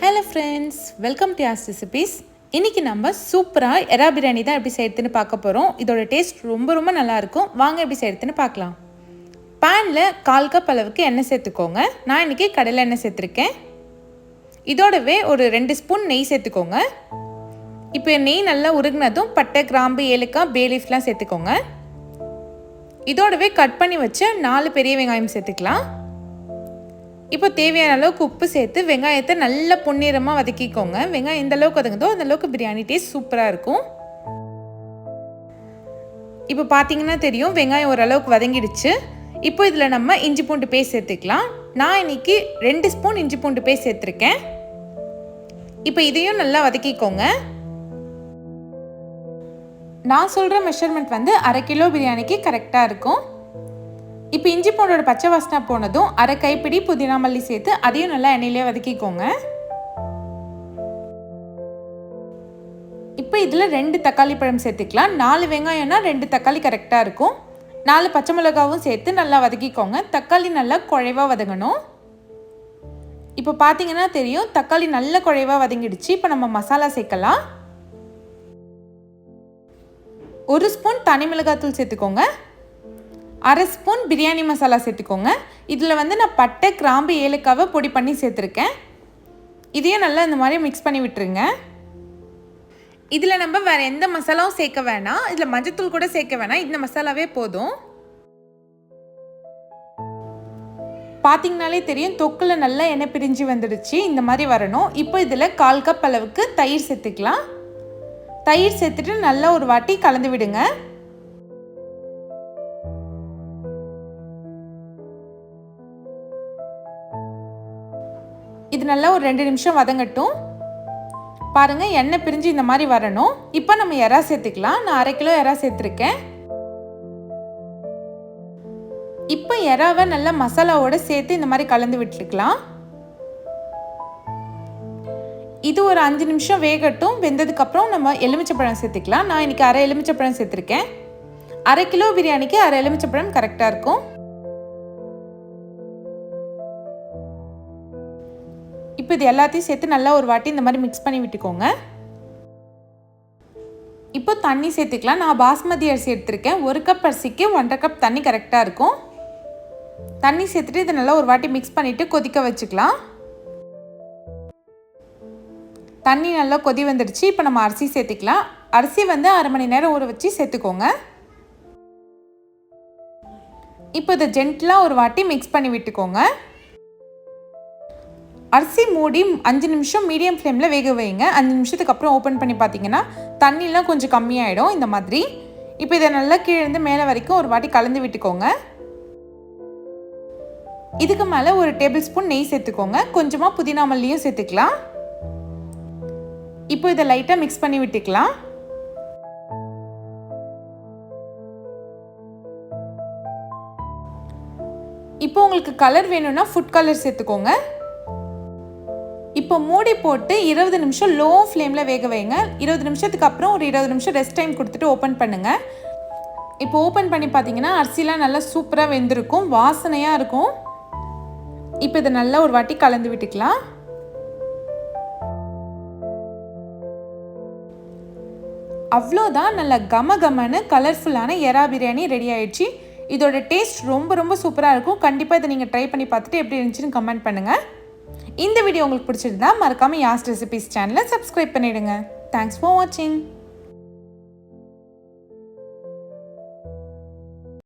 Hello friends welcome to ours recipes இன்றைக்கி நம்ம சூப்பராக எறா பிரியாணி தான் எப்படி செய்யறதுன்னு பார்க்க போகிறோம் இதோட டேஸ்ட் ரொம்ப ரொம்ப நல்லாயிருக்கும் வாங்க எப்படி செய்யறதுன்னு பார்க்கலாம். பேனில் கால் கப் அளவுக்கு எண்ணெய் சேர்த்துக்கோங்க. நான் இன்றைக்கி கடலை எண்ணெய் சேர்த்துருக்கேன். இதோடவே ஒரு ரெண்டு ஸ்பூன் நெய் சேர்த்துக்கோங்க. இப்போ நெய் நல்லா உருகினதும் பட்டை கிராம்பு ஏலக்காய் பேலீஃப்லாம் சேர்த்துக்கோங்க. இதோடவே கட் பண்ணி வச்ச நாலு பெரிய வெங்காயம் சேர்த்துக்கலாம். இப்போ தேவையான அளவுக்கு உப்பு சேர்த்து வெங்காயத்தை நல்லா பொன்னிறமாக வதக்கிக்கோங்க. வெங்காயம் எந்த அளவுக்கு வதங்குதோ அந்த அளவுக்கு பிரியாணி டேஸ்ட் சூப்பராக இருக்கும். இப்போ பார்த்தீங்கன்னா தெரியும் வெங்காயம் ஓரளவுக்கு வதங்கிடுச்சு. இப்போ இதில் நம்ம இஞ்சி பூண்டு பேஸ்ட் சேர்த்துக்கலாம். நான் இன்றைக்கி ரெண்டு ஸ்பூன் இஞ்சி பூண்டு பேஸ்ட் சேர்த்துருக்கேன். இப்போ இதையும் நல்லா வதக்கிக்கோங்க. நான் சொல்கிற மெஷர்மெண்ட் வந்து அரை கிலோ பிரியாணிக்கு கரெக்டாக இருக்கும். இப்போ இஞ்சி பூண்டோட பச்சை வாசனை போனதும் அரை கைப்பிடி புதினா மல்லி சேர்த்து அதையும் நல்லா எண்ணெயிலே வதக்கிக்கோங்க. இப்போ இதில் ரெண்டு தக்காளி பழம் சேர்த்துக்கலாம். நாலு வெங்காயம்னா ரெண்டு தக்காளி கரெக்டாக இருக்கும். நாலு பச்சை மிளகாவும் சேர்த்து நல்லா வதக்கிக்கோங்க. தக்காளி நல்லா குழைவாக வதங்கணும். இப்போ பார்த்தீங்கன்னா தெரியும் தக்காளி நல்ல குழைவாக வதங்கிடுச்சு. இப்போ நம்ம மசாலா சேர்க்கலாம். ஒரு ஸ்பூன் தனி மிளகாத்தூள் சேர்த்துக்கோங்க. அரை ஸ்பூன் பிரியாணி மசாலா சேர்த்துக்கோங்க. இதில் வந்து நான் பட்டை கிராம்பு ஏலக்காவை பொடி பண்ணி சேர்த்துருக்கேன். இதையும் நல்லா இந்த மாதிரி மிக்ஸ் பண்ணி விட்டுருங்க. இதில் நம்ம வேறு எந்த மசாலாவும் சேர்க்க வேணாம். இதில் மஞ்சத்தூள் கூட சேர்க்க வேணாம். இந்த மசாலாவே போதும். பார்த்தீங்கனாலே தெரியும் தொக்கில் நல்லா எண்ணெய் பிரிஞ்சு வந்துடுச்சு. இந்த மாதிரி வரணும். இப்போ இதில் கால் கப் அளவுக்கு தயிர் சேர்த்துக்கலாம். தயிர் சேர்த்துட்டு நல்லா ஒரு வாட்டி கலந்து விடுங்க. இது நல்லா ஒரு ரெண்டு நிமிஷம் வதங்கட்டும். பாருங்கள் எண்ணெய் பிரிஞ்சு இந்த மாதிரி வரணும். இப்போ நம்ம எறா சேர்த்துக்கலாம். நான் அரை கிலோ எறா சேர்த்துருக்கேன். இப்போ எறாவை நல்லா மசாலாவோட சேர்த்து இந்த மாதிரி கலந்து விட்டுருக்கலாம் இது ஒரு அஞ்சு நிமிஷம் வேகட்டும். வெந்ததுக்கப்புறம் நம்ம எலுமிச்சப்பழம் சேர்த்துக்கலாம். நான் இன்னைக்கு அரை எலுமிச்சப்பழம் சேர்த்துருக்கேன். அரை கிலோ பிரியாணிக்கு அரை எலுமிச்சப்பழம் கரெக்டாக இருக்கும். இப்போ இது எல்லாத்தையும் சேர்த்து நல்லா ஒரு வாட்டி இந்த மாதிரி மிக்ஸ் பண்ணி விட்டுக்கோங்க. இப்போ தண்ணி சேர்த்துக்கலாம். நான் பாஸ்மதி அரிசி எடுத்திருக்கேன். ஒரு கப் அரிசிக்கு ஒன்றரை கப் தண்ணி கரெக்டாக இருக்கும். தண்ணி சேர்த்துட்டு இதை நல்லா ஒரு வாட்டி மிக்ஸ் பண்ணிவிட்டு கொதிக்க வச்சுக்கலாம். தண்ணி நல்லா கொதி வந்துடுச்சு. இப்போ நம்ம அரிசி சேர்த்துக்கலாம். அரிசி வந்து அரை மணி நேரம் ஊற வச்சு சேர்த்துக்கோங்க. இப்போ இதை ஜென்டலாக ஒரு வாட்டி மிக்ஸ் பண்ணி விட்டுக்கோங்க. அரிசி மூடி அஞ்சு நிமிஷம் மீடியம் ஃப்ளேமில் வேக வைங்க. அஞ்சு நிமிஷத்துக்கு அப்புறம் ஓப்பன் பண்ணி பார்த்தீங்கன்னா தண்ணிலாம் கொஞ்சம் கம்மியாயிடும் இந்த மாதிரி. இப்போ இதை நல்லா கீழே இருந்து மேலே வரைக்கும் ஒரு வாட்டி கலந்து விட்டுக்கோங்க. இதுக்கு மேலே ஒரு டேபிள் ஸ்பூன் நெய் சேர்த்துக்கோங்க. கொஞ்சமாக புதினா மல்லியும் சேர்த்துக்கலாம். இப்போ இதை லைட்டாக மிக்ஸ் பண்ணி விட்டுக்கலாம். இப்போ உங்களுக்கு கலர் வேணும்னா ஃபுட் கலர் சேர்த்துக்கோங்க. இப்போ மூடி போட்டு இருபது நிமிஷம் லோ ஃப்ளேமில் வேக வைங்க. இருபது நிமிஷத்துக்கு அப்புறம் ஒரு இருபது நிமிஷம் ரெஸ்ட் டைம் கொடுத்துட்டு ஓப்பன் பண்ணுங்கள் இப்போ ஓப்பன் பண்ணி பார்த்தீங்கன்னா அரிசிலாம் நல்லா சூப்பராக வெந்திருக்கும் வாசனையாக இருக்கும். இப்போ இதை நல்லா ஒரு வாட்டி கலந்து விட்டுக்கலாம். அவ்வளோதான். நல்ல கம கமன்னு கலர்ஃபுல்லான எறா பிரியாணி ரெடி ஆயிடுச்சு. இதோட டேஸ்ட் ரொம்ப ரொம்ப சூப்பராக இருக்கும். கண்டிப்பாக இதை நீங்கள் ட்ரை பண்ணி பார்த்துட்டு எப்படி இருந்துச்சுன்னு கமெண்ட் பண்ணுங்கள் இந்த வீடியோ உங்களுக்கு பிடிச்சிருந்தா மறக்காமல் யாஸ் ரெசிபிஸ் சேனலை சப்ஸ்கிரைப் பண்ணிவிடுங்க தேங்க்ஸ் ஃபார் வாட்சிங்